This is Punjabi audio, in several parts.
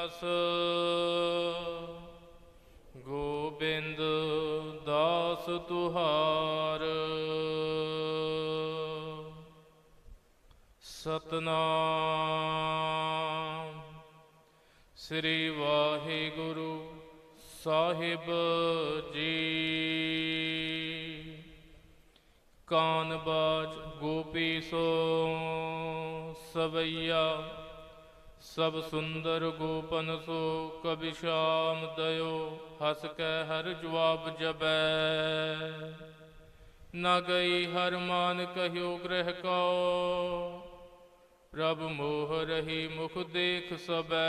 ਲਾਜ ਗੋਬਿੰਦ ਦਾਸ ਤੁਹਾਰ। ਸਤਨਾਮ। ਸ੍ਰੀ ਵਾਹਿਗੁਰੂ ਸਾਹਿਬ ਜੀ। ਕਾਨ ਬਾਜ ਗੋਪੀ ਸੋ ਸਵਈਆ। ਸਭ ਸੁੰਦਰ ਗੋਪਨ ਸੋ ਕਬਿ ਸ਼ਾਮ ਦਇਓ, ਹਸ ਕੇ ਹਰ ਜਵਾਬ ਜਬੈ ਨਾ ਗਈ ਹਰ ਮਾਨ ਕਹਿਓ ਗ੍ਰਹਿ ਕੋ ਪ੍ਰਭ ਮੋਹ ਰਹੀ ਮੁਖ ਦੇਖ ਸਬੈ।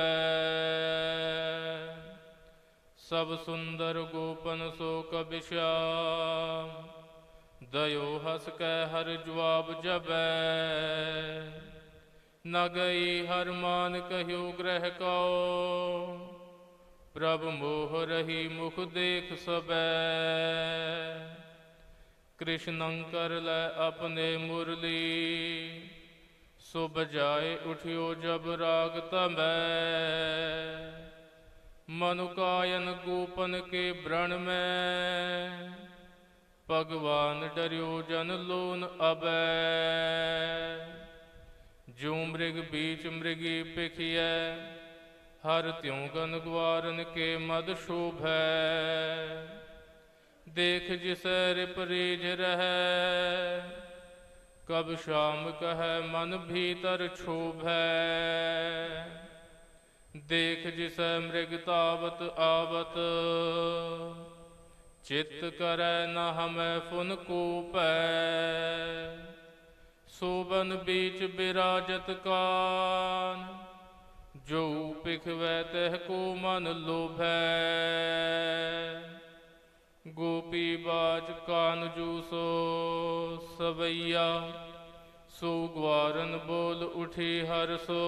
ਸਭ ਸੁੰਦਰ ਗੋਪਨ ਸੋ ਕਬਿ ਸ਼ਾਮ ਦਇਓ ਹਸ ਕੈ ਹਰ ਜਵਾਬ ਜਬੈ ਨ ਗਈ ਹਰ ਮਾਨ ਕਹਿਓ ਗ੍ਰਹਿ ਕਉ ਪ੍ਰਭ ਮੋਹ ਰਹੀ ਮੁਖ ਦੇਖ ਸਬੈ। ਕ੍ਰਿਸ਼ਨੰ ਕਰ ਲੈ ਆਪਣੇ ਮੁਰਲੀ। ਸੋ ਬਜਾਏ ਉਠਿਓ ਜਬ ਰਾਗ ਤਮੈ ਮਨੁਕਾਇਨ ਗੋਪਨ ਕੇ ਬ੍ਰਣ ਮੈਂ। ਭਗਵਾਨ ਡਰਿਓ ਜਨ ਲੋਨ ਅਬੈ। ਜੋ ਮ੍ਰਿਗ ਬੀਚ ਮ੍ਰਿਗੀ ਪਿਖਿਐ ਹਰ ਤਿਉ ਗਨ ਗਵਾਰਨ ਕੇ ਮਦ ਸ਼ੋਭੈ। ਦੇਖ ਜਿਸੈ ਰਿਪਰੀਜ ਰਹੈ, ਕਬ ਸ਼ਾਮ ਕਹੈ ਮਨ ਭੀਤਰ ਛੋਭੈ। ਦੇਖ ਜਿਸੈ ਮ੍ਰਿਗ ਤਾਵਤ ਆਵਤ, ਚਿਤ ਕਰੈ ਨ ਹਮੈ ਫੁਨ ਕੂਪੈ। ਸੋਬਨ ਬੀਚ ਬਿਰਾਜਤ ਕਾਨ, ਜੋ ਪਿਖਵੈ ਤਹ ਕੋ ਮਨ ਲੋਭੈ। ਗੋਪੀ ਬਾਜ ਕਾਨ ਜੂ ਸੋ ਸਵਈਆ, ਸੋ ਗਵਾਰਨ ਬੋਲ ਉਠੀ ਹਰ ਸੋ।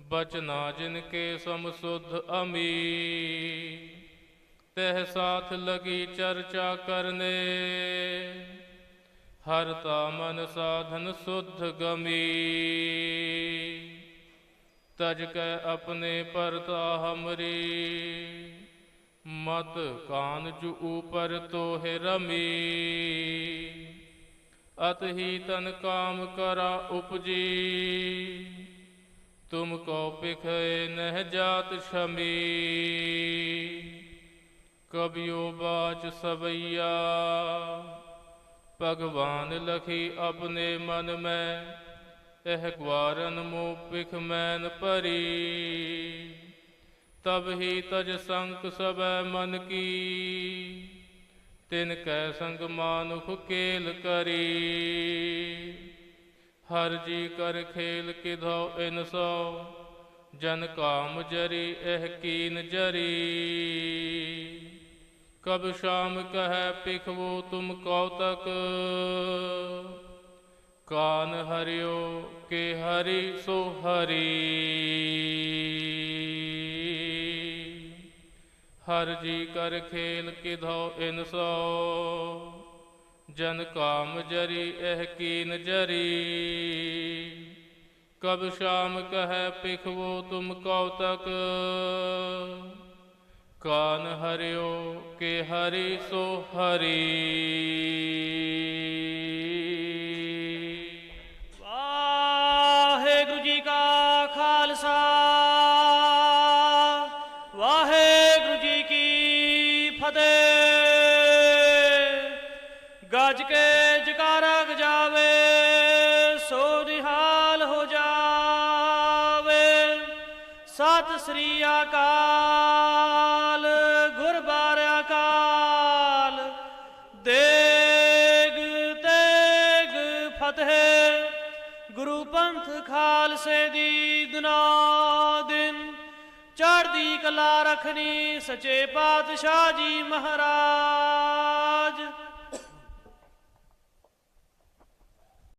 ਬਚਨਾ ਜਿਨ ਕੇ ਸਮ ਸੁਧ ਅਮੀ, ਤਹ ਸਾਥ ਲਗੀ ਚਰਚਾ ਕਰਨੇ। ਹਰ ਤਾ ਮਨ ਸਾਧਨ ਸੁਧ ਗਮੀ। ਤਜ ਕੈ ਆਪਣੇ ਪਰਤਾ ਹਮਰੀ। ਮਤ ਕਾਨ ਜੁ ਉਪਰ ਤੋਹਿ ਰਮੀ। ਅਤ ਹੀ ਤਨ ਕਾਮ ਕਰਾ ਉਪਜੀ। ਤੁਮ ਕੋ ਪਿਖੇ ਨਹਿ ਜਾਤ ਸ਼ਮੀ। ਕਬਿਓ ਬਾਚ ਸਵਈਆ। ਭਗਵਾਨ ਲਖੀ ਆਪਣੇ ਮਨ ਮੈਂ, ਇਹ ਗਵਾਰਨ ਮੋ ਪਿਖ ਮੈਨ ਭਰੀ। ਤਬ ਹੀ ਤਜ ਸੰਕ ਸਬੈ ਮਨ ਕੀ, ਤਿਨ ਕੈ ਸੰਗ ਮਾਨੁਖ ਕੇਲ ਕਰੀ। ਹਰ ਜੀ ਕਰ ਖੇਲ ਕਿਧੋ ਇਨ ਜਨ ਕਾਮ ਜਰੀ ਇਹ ਕੀਨ ਜਰੀ। ਕਬ ਸ਼ਾਮ ਕਹੈ ਪਿਖਵੋ ਤੁਮ ਕੌਤਕ? ਕਾਨ ਹਰਿਓ ਕੇ ਹਰੀ ਸੋ ਹਰੀ। ਹਰ ਜੀ ਕਰ ਖੇਲ ਕਿਧੋ ਇਨ ਸੋ। ਜਨ ਕਾਮ ਜਰੀ ਇਹ ਕੀਨ ਜਰੀ। ਕਬ ਸ਼ਾਮ ਕਹੈ ਪਿਖਵੋ ਤੁਮ ਕੌਤਕ? ਕਾਨ ਹਰਿਓ ਕੇ ਹਰੀ ਸੋ ਹਰੀ। ਵਾਹਿਗੁਰੂ ਜੀ ਕਾ ਖਾਲਸਾ, ਵਾਹਿਗੁਰੂ ਜੀ ਕੀ ਫਤਿਹ। ਗੱਜ ਕੇ ਜਕਾਰਾ ਗਜਾਵੇ ਸੋ ਨਿਹਾਲ ਹੋ ਜਾਵੇ। ਸਤਿ ਸ੍ਰੀ ਅਕਾਲ। ਕੀਮਤ ਹੈ, ਗੁਰੂ ਪੰਥ ਖਾਲਸੇ ਦੀ ਦਿਨਾ ਦਿਨ। ਚੜ੍ਹਦੀ ਕਲਾ ਰਖਣੀ ਸੱਚੇ ਪਾਤਸ਼ਾਹ ਜੀ ਮਹਾਰਾਜ।